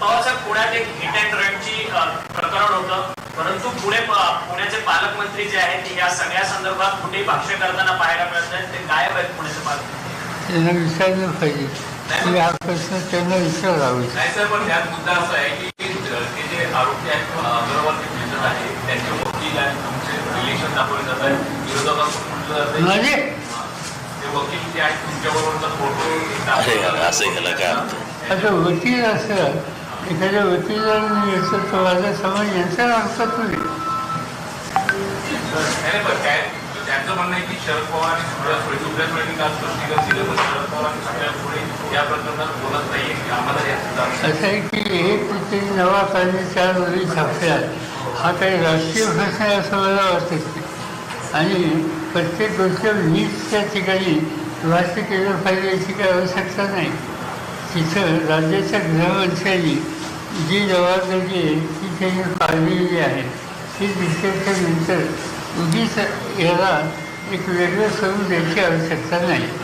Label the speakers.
Speaker 1: पवारसाहेब पुण्यात एक hit and रनची प्रकरण होतं. परंतु पुणे पुण्याचे पालकमंत्री जे आहेत या सगळ्या संदर्भात कुठेही भाष्य करताना पाहायला मिळत नाही. ते गायब आहेत पुण्याचे पालकमंत्री.
Speaker 2: त्यांना विचारलं पाहिजे. की हा प्रश्न त्यांना विचारावा
Speaker 3: नाही सर पण त्यात मुद्दा असा आहे की ते जे आरोपी आहेत किंवा अग्रवाल जे दिसत आहे त्यांचे वकील आणि तुमचे रिलेशन दाखवले जात आहे विरोधकांकडून म्हटलं जातं
Speaker 2: म्हणजे?
Speaker 3: ते वकील जे आहेत तुमच्याबरोबरचा फोटो
Speaker 4: असं
Speaker 2: वकील असं एखाद्या वकिलाने याचं तो माझा समज यांचा अर्थ तुम्ही
Speaker 3: नाही त्यांचं म्हणणं आहे की शरद पवार आणि सुप्रिया सुळे सुप्रिया सुळेंनी काल स्पष्टीकरण दिलं पण शरद पवार आणि सुप्रिया सुळे या प्रकरणात बोलत आम्हाला
Speaker 2: असं आहे की एक ते नवा कायदे चार वरी छापल्या हा काही राष्ट्रीय प्रश्न आहे असं मला वाटत. आणि प्रत्येक गोष्ट नीटच्या ठिकाणी भाष्य केलं पाहिजे याची काही आवश्यकता नाही. तिथं राज्याच्या गृहमंत्र्यांनी जी जबाबदारी आहे ती त्यांनी पाळलेली आहे. ती दिसल्याच्या नंतर उगीच याला एक वेगळं स्वरूप द्यायची आवश्यकता नाही.